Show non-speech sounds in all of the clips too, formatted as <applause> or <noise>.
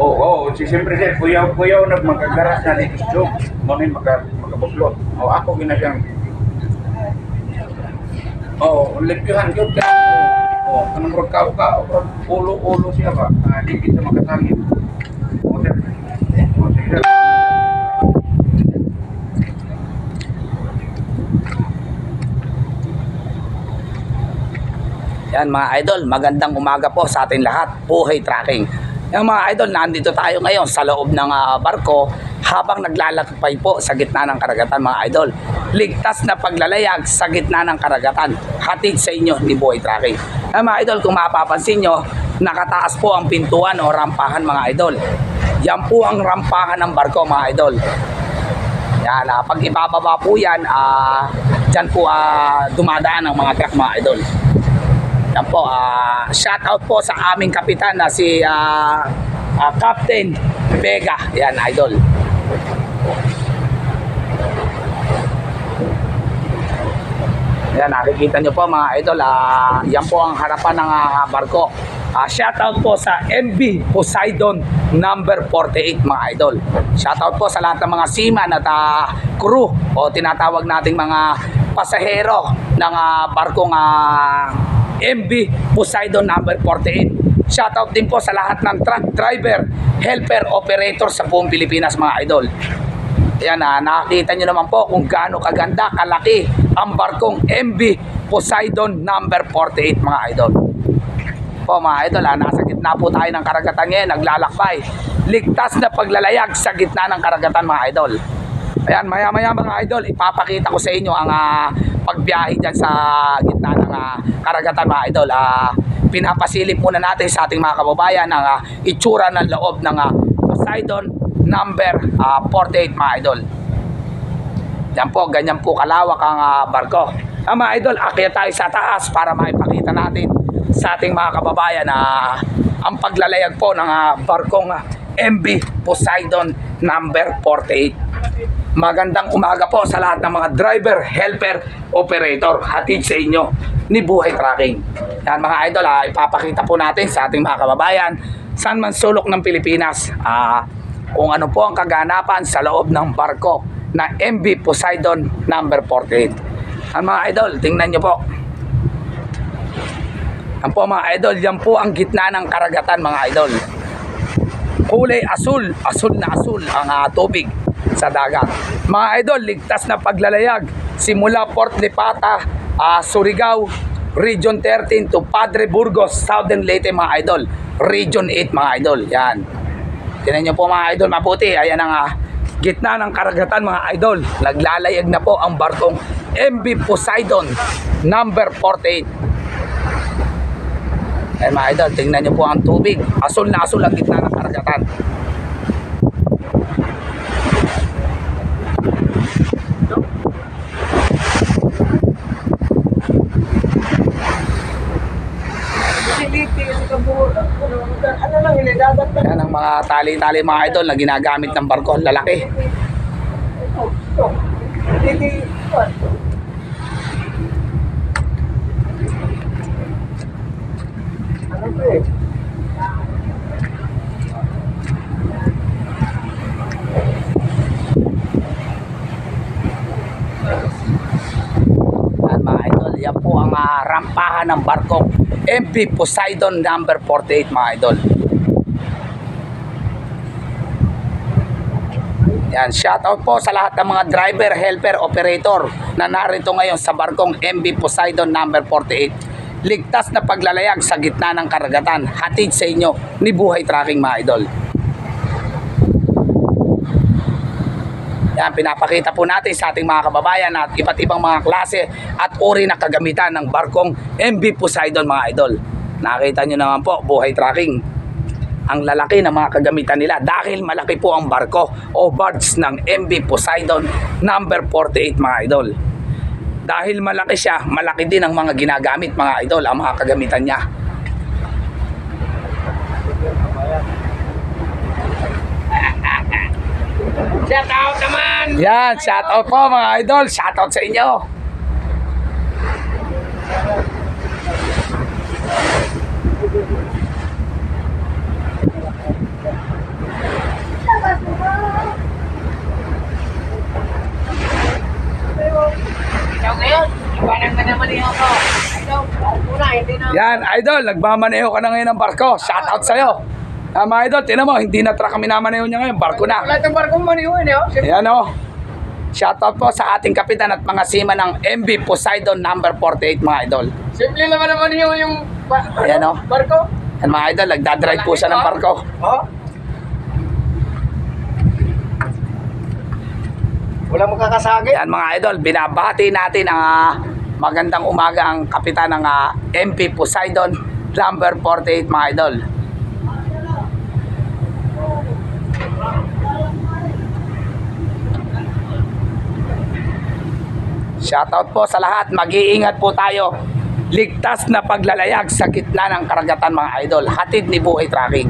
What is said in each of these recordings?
Oo, oh, oh, si siyempre sir, kuya, kuya nag magagaras na ni Isyo. Muna yung maka, makabuslot. O ako ginasyang. Oo, oh, limpyuhan yun. Oo, oh, kanang rog ka, ka, ulo-ulo siya ba? Ah, di kita makasangit. Oo, sir. Oo, sige. Yan mga idol, magandang umaga po sa ating lahat. Buhay tracking. Yung mga idol, nandito tayo ngayon sa loob ng ah, barko habang naglalakbay po sa gitna ng karagatan mga idol. Ligtas na paglalayag sa gitna ng karagatan. Hatid sa inyo ni Buhay Tracking. Yung mga idol, kung mapapansin nyo, nakataas po ang pintuan o rampahan mga idol. Yan po ang rampahan ng barko mga idol. Yan, ah, pag ibababa po yan, ah, dyan po ah, dumadaan ang mga truck mga idol. Yan po, ah, shout out po sa aming kapitan na si ah, ah, Captain Vega. Yan, idol. Yan, nakikita nyo po mga idol, ah, yan po ang harapan ng ah, barko. Ah, shout out po sa MB Poseidon number 48 mga idol. Shout out po sa lahat ng mga seaman at ah, crew o tinatawag nating mga pasahero ng ah, barkong ah, MB Poseidon number 48. Shoutout din po sa lahat ng truck driver, helper, operator sa buong Pilipinas mga idol. Yan na, nakakita nyo naman po kung gaano kaganda, kalaki ang barkong MB Poseidon number 48 mga idol. Po mga idol, ah, nasa gitna po tayo ng karagatan ngayon, naglalakbay. Ligtas na paglalayag sa gitna ng karagatan mga idol. Ayan, maya-maya mga idol, ipapakita ko sa inyo ang ah, pagbiyahe dyan sa gitna ng ah, karagatan mga idol. Ah, pinapasilip muna natin sa ating mga kababayan ang ah, itsura ng loob ng ah, Poseidon number ah, 48 mga idol. Yan po, ganyan po kalawak ang ah, barko. Ah, mga idol, akyat tayo sa taas para maipakita natin sa ating mga kababayan na ang paglalayag po ng ah, barkong ah, MB Poseidon number 48. Magandang umaga po sa lahat ng mga driver, helper, operator. Hatid sa inyo ni Buhay Tracking. Yan mga idol, ah, ipapakita po natin sa ating mga kababayan saan man sulok ng Pilipinas ah, kung ano po ang kaganapan sa loob ng barko na MV Poseidon number 48. Ang mga idol, tingnan nyo po. Yan po mga idol, yan po ang gitna ng karagatan mga idol. Kulay asul, asul na asul ang ah, tubig sa dagat. Mga idol, ligtas na paglalayag simula Port Lipata, ah, Surigao, Region 13 to Padre Burgos, Southern Leyte mga idol. Region 8 mga idol. Yan. Tinan nyo po mga idol, maputi. Ayan ang ah, gitna ng karagatan mga idol. Naglalayag na po ang barkong MB Poseidon number 48. Ayan mga idol, tingnan nyo po ang tubig. Asul na asul ang gitna ng karagatan. Ano lang yun, dapat na Yan ang mga tali-tali mga idol na ginagamit ng barko. Lalaki. to eh? Yan mga idol, yan po ang ah, rampahan ng barkong MV Poseidon number 48 mga idol. Yan, shout out po sa lahat ng mga driver, helper, operator na narito ngayon sa barkong MV Poseidon number 48. Ligtas na paglalayag sa gitna ng karagatan. Hatid sa inyo ni Buhay Tracking mga idol. Yan, pinapakita po natin sa ating mga kababayan at iba't ibang mga klase at uri na kagamitan ng barkong MV Poseidon mga idol. Nakita nyo naman po, buhay tracking. Ang lalaki ng mga kagamitan nila dahil malaki po ang barko o barge ng MV Poseidon number 48 mga idol. Dahil malaki siya, malaki din ang mga ginagamit mga idol, ang mga kagamitan niya. Shout out naman! Yan, shout out po mga idol, shout out sa inyo. Yan, idol, nagmamaneho ka na ngayon ng barko. Shout out sa'yo. Mga idol, tinan mo, hindi na truck kami namaneho niya ngayon, barko na. Wala itong barkong maniwan eh. oh. Ayan o. Shoutout po sa ating kapitan at mga sima ng MV Poseidon number 48 mga idol. Simple naman naman yun yung ba- Ayan, oh. barko. Yan mga idol, nagdadrive po siya ng barko. Oh. Wala makakasagit. Yan mga idol, binabati natin ang ah, magandang umaga ang kapitan ng ah, MP Poseidon number 48 mga idol. Shoutout po sa lahat. Mag-iingat po tayo. Ligtas na paglalayag sa gitna ng karagatan mga idol. Hatid ni Buhay Tracking.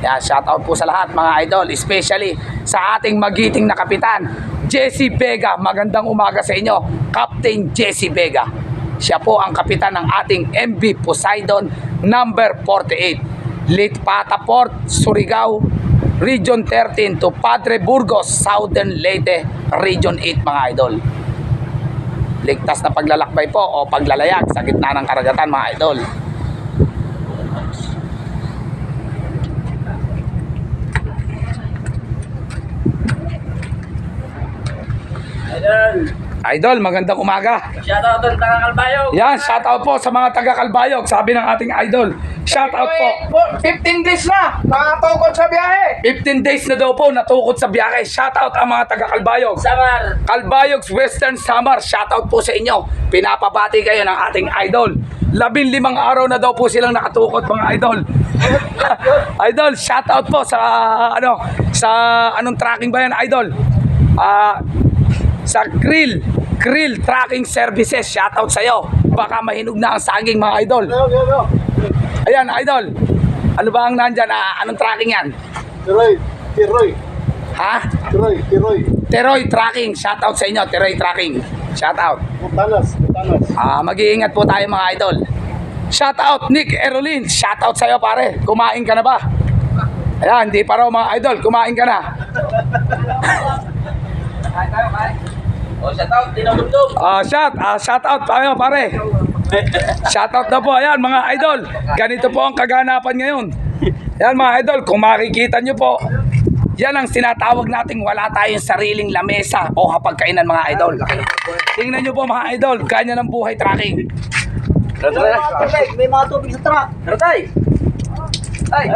Yan, shoutout po sa lahat mga idol, especially sa ating magiting na kapitan, Jesse Vega. Magandang umaga sa inyo, Captain Jesse Vega. Siya po ang kapitan ng ating MV Poseidon number 48. Late Pataport, Surigao, Region 13 to Padre Burgos, Southern Leyte, Region 8 mga idol. Ligtas na paglalakbay po o paglalayag sa gitna ng karagatan mga idol. Idol, magandang umaga. Shoutout doon taga Kalbayog. Yan, shoutout po sa mga taga Kalbayog, sabi ng ating idol. Shoutout po. 15 days na. Nakatukod sa biyahe. 15 days na daw po natukot sa biyahe. Shoutout ang mga taga Kalbayog. Samar. Kalbayog's Western Summer, shoutout po sa inyo. Pinapabati kayo ng ating idol. Labing limang araw na daw po silang nakatukot mga idol. <laughs> idol, shoutout po sa ano, sa anong tracking ba yan, idol? Ah, sa Krill, Krill Tracking Services, shoutout sa iyo. Baka mahinog na ang saging mga idol. Ayan, idol. Ano ba ang nandyan? Ah, anong tracking yan? Tiroy. Tiroy. Ha? Tiroy. Tiroy. Teroy Tracking, shoutout sa inyo, Teroy Tracking. Shoutout. Mutanas. Mutanas. Ah, mag-iingat po tayo mga idol. Shout out Nick Erolin. Shout out sa iyo pare. Kumain ka na ba? Ayan, hindi pa raw mga idol. Kumain ka na. <laughs> O, shoutout. Dinamundog. Ah, shout, ah, shout out tayo pare. Shout out na po. Ayan mga idol. Ganito po ang kaganapan ngayon. Ayan mga idol, kung makikita nyo po, yan ang sinatawag nating wala tayong sariling lamesa o hapagkainan mga idol. Tingnan nyo po mga idol, ganyan ang buhay tracking. May mga tubig sa truck. Ratay. Ay.